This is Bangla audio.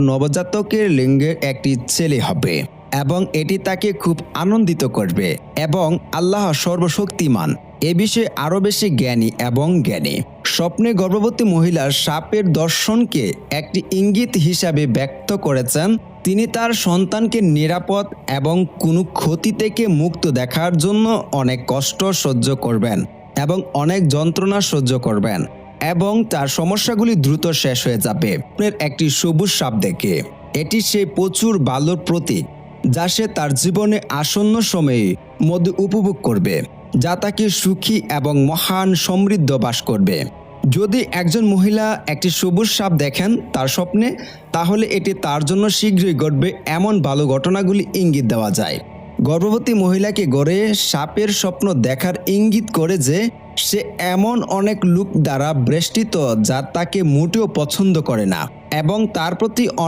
নবজাতকের লিঙ্গের একটি ছেলে হবে এবং এটি তাকে খুব আনন্দিত করবে এবং আল্লাহ সর্বশক্তিমান। এ বিষয়ে আরও বেশি জ্ঞানী এবং জ্ঞানী। স্বপ্নে গর্ভবতী মহিলার সাপের দর্শনকে একটি ইঙ্গিত হিসাবে ব্যক্ত করেছেন, তিনি তার সন্তানকে নিরাপদ এবং কোনো ক্ষতি থেকে মুক্ত দেখার জন্য অনেক কষ্ট সহ্য করবেন এবং অনেক যন্ত্রণা সহ্য করবেন। এবং তার সমস্যাগুলি দ্রুত শেষ হয়ে যাবে। একটি সবুজ সাপ দেখে। এটি সেই প্রচুর বালোর প্রতীক, যা সে তার জীবনে আসন্ন সময়ে মধ্যে উপভোগ করবে, যা তাকে সুখী এবং মহান সমৃদ্ধ বাস করবে। যদি একজন মহিলা একটি সবুজ সাপ দেখেন তার স্বপ্নে, তাহলে এটি তার জন্য শীঘ্রই ঘটবে এমন ভালো ঘটনাগুলি ইঙ্গিত দেওয়া যায়। গর্ভবতী মহিলাকে গড়ে সাপের স্বপ্ন দেখার ইঙ্গিত করে যে সে এমন অনেক লোক দ্বারা বেষ্টিত যা তাকে মোটেও পছন্দ করে না এবং তার প্রতি